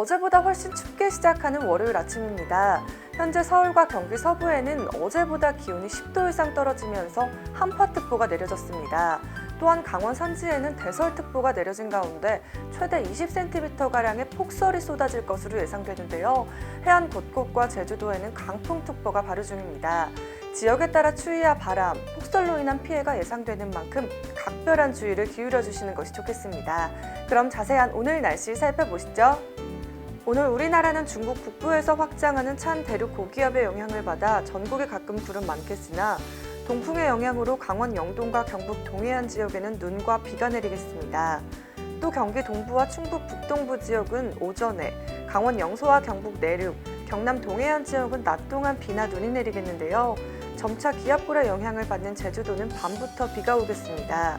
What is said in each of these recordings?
어제보다 훨씬 춥게 시작하는 월요일 아침입니다. 현재 서울과 경기 서부에는 어제보다 기온이 10도 이상 떨어지면서 한파특보가 내려졌습니다. 또한 강원 산지에는 대설특보가 내려진 가운데 최대 20cm가량의 폭설이 쏟아질 것으로 예상되는데요. 해안 곳곳과 제주도에는 강풍특보가 발효 중입니다. 지역에 따라 추위와 바람, 폭설로 인한 피해가 예상되는 만큼 각별한 주의를 기울여 주시는 것이 좋겠습니다. 그럼 자세한 오늘 날씨 살펴보시죠. 오늘 우리나라는 중국 북부에서 확장하는 찬 대륙 고기압의 영향을 받아 전국에 가끔 구름 많겠으나 동풍의 영향으로 강원 영동과 경북 동해안 지역에는 눈과 비가 내리겠습니다. 또 경기 동부와 충북 북동부 지역은 오전에, 강원 영서와 경북 내륙, 경남 동해안 지역은 낮 동안 비나 눈이 내리겠는데요. 점차 기압골의 영향을 받는 제주도는 밤부터 비가 오겠습니다.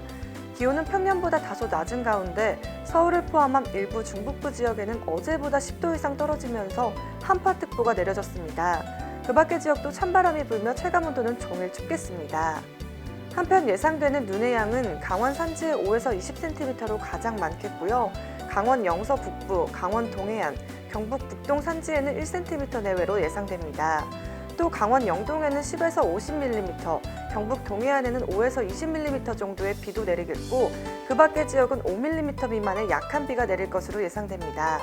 기온은 평년보다 다소 낮은 가운데 서울을 포함한 일부 중북부 지역에는 어제보다 10도 이상 떨어지면서 한파특보가 내려졌습니다. 그 밖의 지역도 찬바람이 불며 체감 온도는 종일 춥겠습니다. 한편 예상되는 눈의 양은 강원 산지에 5에서 20cm로 가장 많겠고요. 강원 영서 북부, 강원 동해안, 경북 북동 산지에는 1cm 내외로 예상됩니다. 또 강원 영동에는 10에서 50mm, 경북 동해안에는 5에서 20mm 정도의 비도 내리겠고 그 밖의 지역은 5mm 미만의 약한 비가 내릴 것으로 예상됩니다.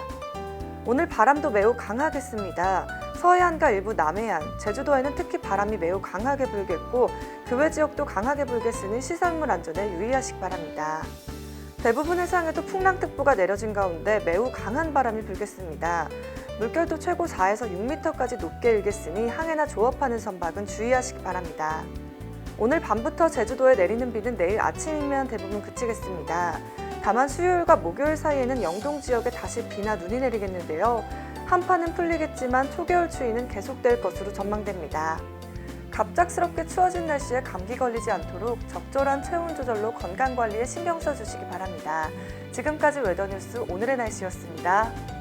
오늘 바람도 매우 강하겠습니다. 서해안과 일부 남해안, 제주도에는 특히 바람이 매우 강하게 불겠고 그 외 지역도 강하게 불겠으니 시설물 안전에 유의하시기 바랍니다. 대부분 해상에도 풍랑특보가 내려진 가운데 매우 강한 바람이 불겠습니다. 물결도 최고 4에서 6m까지 높게 일겠으니 항해나 조업하는 선박은 주의하시기 바랍니다. 오늘 밤부터 제주도에 내리는 비는 내일 아침이면 대부분 그치겠습니다. 다만 수요일과 목요일 사이에는 영동 지역에 다시 비나 눈이 내리겠는데요. 한파는 풀리겠지만 초겨울 추위는 계속될 것으로 전망됩니다. 갑작스럽게 추워진 날씨에 감기 걸리지 않도록 적절한 체온 조절로 건강 관리에 신경 써주시기 바랍니다. 지금까지 웨더뉴스 오늘의 날씨였습니다.